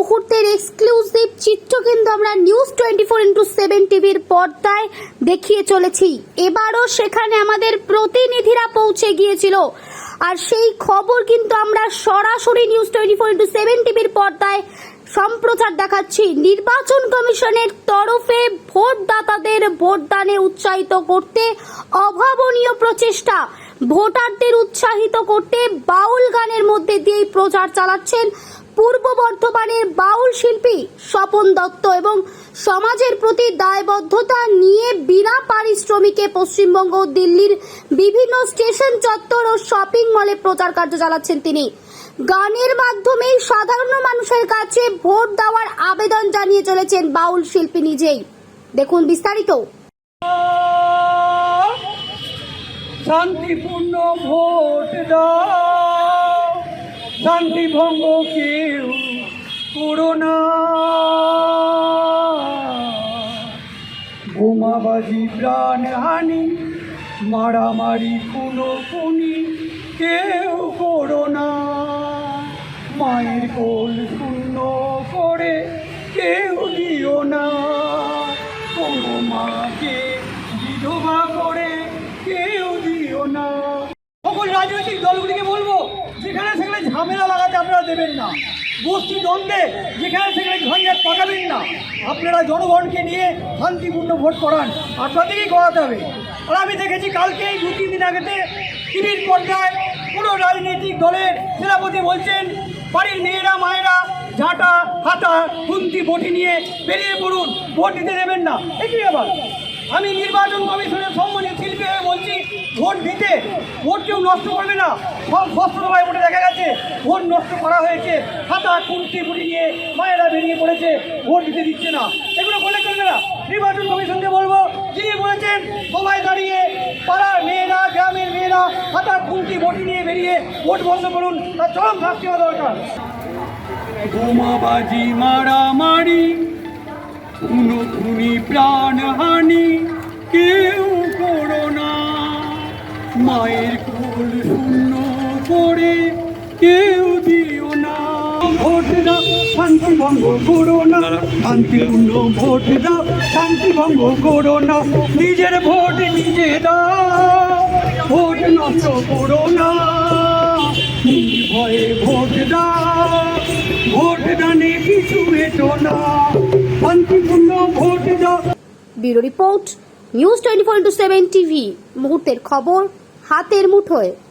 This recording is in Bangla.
মুহূর্তের এক্সক্লুসিভ চিত্র কিন্তু আমরা news twenty four into seven টিভির পর্দায় দেখিয়ে চলেছি। এবারও সেখানে আমাদের প্রতিনিধিরা পৌঁছে গিয়েছিল। আর সেই খবর কিন্তু আমরা সরাসরি news twenty four into seven টিভির পর্দায় সম্প্রচার দেখাচ্ছি। নির্বাচন কমিশনের তরফে ভোটদাতাদের ভোটদানে উৎসাহিত করতে অভাবনীয় প্রচেষ্টা। ভোটারদের উৎসাহিত করতে বাউল গানের মধ্যে দিয়েই প্রচার চালাচ্ছেন পূর্ব বর্ধমানের বাউল শিল্পী স্বপন দত্ত এবং সমাজের প্রতি দায়বদ্ধতা নিয়ে বিনা পারিশ্রমিকে পশ্চিমবঙ্গ ও দিল্লির বিভিন্ন স্টেশন চত্বর ও শপিং মলে প্রচার কার্য চালাচ্ছেন তিনি। গানের মাধ্যমেই সাধারণ মানুষের কাছে ভোট দেওয়ার আবেদন জানিয়ে চলেছেন বাউল শিল্পী নিজেই। দেখুন বিস্তারিত। শান্তিপূর্ণ ভোট দাও। শান্তি ভঙ্গ কেউ করো না। বোমাবাজি প্রাণহানি মারামারি কোনো খুনি কেউ করো না। মায়ের কোল শূন্য করে কেউ দিও না। কোনো মাকে বিধবা করে কেউ দিও না সকল রাজনৈতিক দলগুলিকে বলব যেখানে সেখানে ঝামেলা লাগাতে আপনারা দেবেন না। গোষ্ঠী দ্বন্দ্বে যেখানে সেখানে ঝঞ্ঝাট পাকাবেন না। আপনারা জনগণকে নিয়ে শান্তিপূর্ণ ভোট করান আপনাদেরই করাতে হবে। আর আমি দেখেছি কালকে এই দু, তিন দিন আগেতে টিভির পর্দায় কোনো রাজনৈতিক দলের সেনাপতি বলছেন, বাড়ির মেয়েরা, মায়েরা, ঝাঁটা হাতা খুন্তি, বটি নিয়ে বেরিয়ে পড়ুন। ভোট দিতে দেবেন না। একই ব্যাপার? আমি নির্বাচন কমিশনের সম্মানিত শিল্পী হয়ে বলছি, ভোট দিতে ভোট কেউ নষ্ট করবে না। সব স্পষ্টভাবে ভোটে দেখা গেছে, ভোট নষ্ট করা হয়েছে। খাতা কুন্তি বুড়ি নিয়ে মায়েরা বেরিয়ে পড়েছে, ভোট দিতে দিচ্ছে না। এগুলো বলে চলবে না। নির্বাচন কমিশনকে বলব, যিনি বলেছেন, সবাই দাঁড়িয়ে পাড়ার মেয়েরা, গ্রামের মেয়েরা খাতা কুন্তি বটি নিয়ে বেরিয়ে ভোট বন্ধ করুন, তার চরম শাস্তি হওয়া দরকার। বোমাবাজি, মারামারি খুনি প্রাণহানি কেউ করো না। মায়ের কোল শূন্য করে কেউ দিও না। ভোট দাও, শান্তি ভঙ্গ করো না। শান্তিপূর্ণ ভোট দাও, শান্তি ভঙ্গ করো না। নিজের ভোট নিজে দাও, ভোট নষ্ট করো না। ভোট দাও, ভোট দানে কিছু এটো না। শান্তিপূর্ণ ভোট দাও। Bureau report news twenty four into seven TV মুহূর্তের খবর হাতের মুঠোয়।